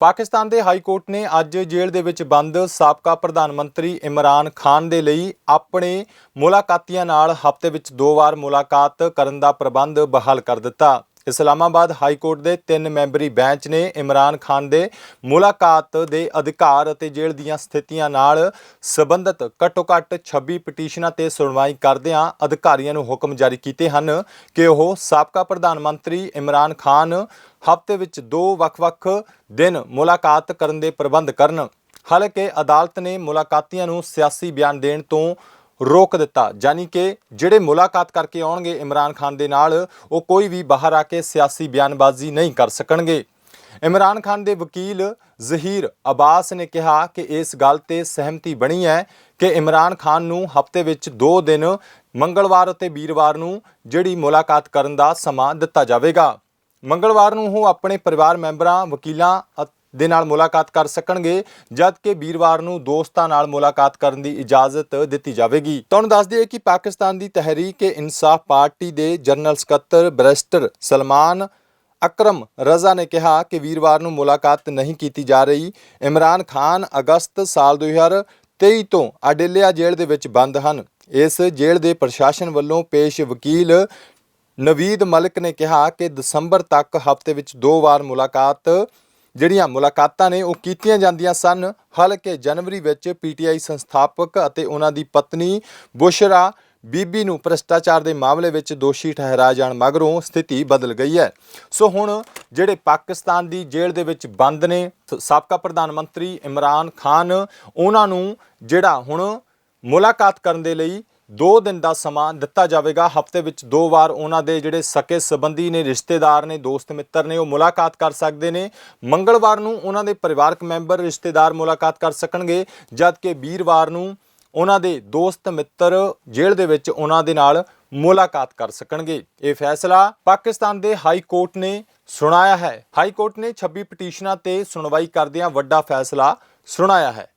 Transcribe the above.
ਪਾਕਿਸਤਾਨ ਦੇ high court ਨੇ ਅੱਜ ਜੇਲ੍ਹ ਦੇ ਵਿੱਚ ਬੰਦ ਸਾਬਕਾ ਪ੍ਰਧਾਨ ਮੰਤਰੀ ਇਮਰਾਨ ਖਾਨ ਦੇ ਲਈ ਆਪਣੇ ਮੁਲਾਕਾਤੀਆਂ ਨਾਲ ਹਫ਼ਤੇ ਵਿੱਚ ਦੋ ਵਾਰ ਮੁਲਾਕਾਤ ਕਰਨ ਦਾ ਪ੍ਰਬੰਧ ਬਹਾਲ ਕਰ ਦਿੱਤਾ। ਇਸਲਾਮਾਬਾਦ ਹਾਈ ਕੋਰਟ ਦੇ ਤਿੰਨ ਮੈਂਬਰੀ ਬੈਂਚ ਨੇ ਇਮਰਾਨ ਖਾਨ ਦੇ ਮੁਲਾਕਾਤ ਦੇ ਅਧਿਕਾਰ ਅਤੇ ਜੇਲ੍ਹ ਦੀਆਂ ਸਥਿਤੀਆਂ ਨਾਲ ਸੰਬੰਧਿਤ ਘੱਟੋ-ਘੱਟ 26 ਪਟੀਸ਼ਨਾਂ ਤੇ ਸੁਣਵਾਈ ਕਰਦਿਆਂ ਅਧਿਕਾਰੀਆਂ ਨੂੰ ਹੁਕਮ ਜਾਰੀ ਕੀਤੇ ਹਨ ਕਿ ਉਹ ਸਾਬਕਾ ਪ੍ਰਧਾਨ ਮੰਤਰੀ ਇਮਰਾਨ ਖਾਨ ਹਫ਼ਤੇ ਵਿੱਚ ਦੋ ਵੱਖ-ਵੱਖ ਦਿਨ ਮੁਲਾਕਾਤ ਕਰਨ ਦੇ ਪ੍ਰਬੰਧ ਕਰਨ। ਹਾਲਾਂਕਿ ਅਦਾਲਤ ਨੇ ਮੁਲਾਕਾਤੀਆਂ ਨੂੰ ਸਿਆਸੀ ਬਿਆਨ ਦੇਣ ਤੋਂ ਰੋਕ ਦਿੱਤਾ। ਯਾਨੀ ਕਿ ਜਿਹੜੇ ਮੁਲਾਕਾਤ ਕਰਕੇ ਆਉਣਗੇ ਇਮਰਾਨ ਖਾਨ ਦੇ ਨਾਲ, ਉਹ ਕੋਈ ਵੀ ਬਾਹਰ ਆ ਕੇ ਸਿਆਸੀ ਬਿਆਨਬਾਜ਼ੀ ਨਹੀਂ ਕਰ ਸਕਣਗੇ। ਇਮਰਾਨ ਖਾਨ ਦੇ ਵਕੀਲ ਜ਼ਹੀਰ ਅਬਾਸ ਨੇ ਕਿਹਾ ਕਿ ਇਸ ਗੱਲ ਤੇ ਸਹਿਮਤੀ ਬਣੀ ਹੈ ਕਿ ਇਮਰਾਨ ਖਾਨ ਨੂੰ ਹਫ਼ਤੇ ਵਿੱਚ 2 ਦਿਨ ਮੰਗਲਵਾਰ ਅਤੇ ਵੀਰਵਾਰ ਨੂੰ ਜਿਹੜੀ ਮੁਲਾਕਾਤ ਕਰਨ ਦਾ ਸਮਾਂ ਦਿੱਤਾ ਜਾਵੇਗਾ। ਮੰਗਲਵਾਰ ਨੂੰ ਉਹ ਆਪਣੇ ਪਰਿਵਾਰ ਮੈਂਬਰਾਂ, ਵਕੀਲਾਂ ਅ- ਦੇ ਨਾਲ ਮੁਲਾਕਾਤ ਕਰ ਸਕਣਗੇ ਜਦਕਿ ਵੀਰਵਾਰ ਨੂੰ ਦੋਸਤਾਂ ਨਾਲ ਮੁਲਾਕਾਤ ਕਰਨ ਦੀ ਇਜਾਜ਼ਤ ਦਿੱਤੀ ਜਾਵੇਗੀ। ਤੁਹਾਨੂੰ ਦੱਸ ਦਈਏ ਕਿ ਪਾਕਿਸਤਾਨ ਦੀ ਤਹਿਰੀਕ-ਏ-ਇਨਸਾਫ ਪਾਰਟੀ ਦੇ ਜਨਰਲ ਸਕੱਤਰ ਬ੍ਰਿਸਟਰ ਸਲਮਾਨ ਅਕਰਮ ਰਜ਼ਾ ਨੇ ਕਿਹਾ ਕਿ ਵੀਰਵਾਰ ਨੂੰ ਮੁਲਾਕਾਤ ਨਹੀਂ ਕੀਤੀ ਜਾ ਰਹੀ। ਇਮਰਾਨ ਖਾਨ ਅਗਸਤ ਸਾਲ 2023 ਤੋਂ ਆਡੇਲਿਆ ਜੇਲ੍ਹ ਦੇ ਵਿੱਚ ਬੰਦ ਹਨ। ਇਸ ਜੇਲ੍ਹ ਦੇ ਪ੍ਰਸ਼ਾਸਨ ਵੱਲੋਂ ਪੇਸ਼ ਵਕੀਲ ਨਵੀਦ ਮਲਿਕ ਨੇ ਕਿਹਾ ਕਿ ਦਸੰਬਰ ਤੱਕ ਹਫ਼ਤੇ ਵਿੱਚ ਦੋ ਵਾਰ ਮੁਲਾਕਾਤ ਜਿਹੜੀਆਂ ਮੁਲਾਕਾਤਾਂ ਨੇ ਉਹ ਕੀਤੀਆਂ ਜਾਂਦੀਆਂ ਸਨ। ਹਾਲਾਂਕਿ ਜਨਵਰੀ ਵਿੱਚ ਪੀਟੀਆਈ ਸੰਸਥਾਪਕ ਅਤੇ ਉਹਨਾਂ ਦੀ ਪਤਨੀ ਬੁਸ਼ਰਾ ਬੀਬੀ ਨੂੰ ਭ੍ਰਿਸ਼ਟਾਚਾਰ ਦੇ ਮਾਮਲੇ ਵਿੱਚ ਦੋਸ਼ੀ ਠਹਿਰਾਏ ਜਾਣ ਮਗਰੋਂ ਸਥਿਤੀ ਬਦਲ ਗਈ ਹੈ। ਸੋ ਹੁਣ ਜਿਹੜੇ ਪਾਕਿਸਤਾਨ ਦੀ ਜੇਲ੍ਹ ਦੇ ਵਿੱਚ ਬੰਦ ਨੇ ਸਾਬਕਾ ਪ੍ਰਧਾਨ ਮੰਤਰੀ ਇਮਰਾਨ ਖਾਨ, ਉਹਨਾਂ ਨੂੰ ਜਿਹੜਾ ਹੁਣ ਮੁਲਾਕਾਤ ਕਰਨ ਦੇ ਲਈ 2 ਦਿਨ ਦਾ ਸਮਾਂ ਦਿੱਤਾ ਜਾਵੇਗਾ। ਹਫ਼ਤੇ ਵਿੱਚ ਦੋ ਵਾਰ ਉਹਨਾਂ ਦੇ ਜਿਹੜੇ ਸਕੇ ਸੰਬੰਧੀ ਨੇ, ਰਿਸ਼ਤੇਦਾਰ ਨੇ, ਦੋਸਤ ਮਿੱਤਰ ਨੇ ਉਹ ਮੁਲਾਕਾਤ ਕਰ ਸਕਦੇ ਨੇ। ਮੰਗਲਵਾਰ ਨੂੰ ਉਹਨਾਂ ਦੇ ਪਰਿਵਾਰਕ ਮੈਂਬਰ, ਰਿਸ਼ਤੇਦਾਰ ਮੁਲਾਕਾਤ ਕਰ ਸਕਣਗੇ, ਜਦਕਿ ਵੀਰਵਾਰ ਨੂੰ ਉਹਨਾਂ ਦੇ ਦੋਸਤ ਮਿੱਤਰ ਜੇਲ੍ਹ ਦੇ ਵਿੱਚ ਉਹਨਾਂ ਦੇ ਨਾਲ ਮੁਲਾਕਾਤ ਕਰ ਸਕਣਗੇ। ਇਹ ਫੈਸਲਾ ਪਾਕਿਸਤਾਨ ਦੇ ਹਾਈ ਕੋਰਟ ਨੇ ਸੁਣਾਇਆ ਹੈ। ਹਾਈ ਕੋਰਟ ਨੇ 26 ਪਟੀਸ਼ਨਾਂ ਤੇ ਸੁਣਵਾਈ ਕਰਦਿਆਂ ਵੱਡਾ ਫੈਸਲਾ ਸੁਣਾਇਆ ਹੈ।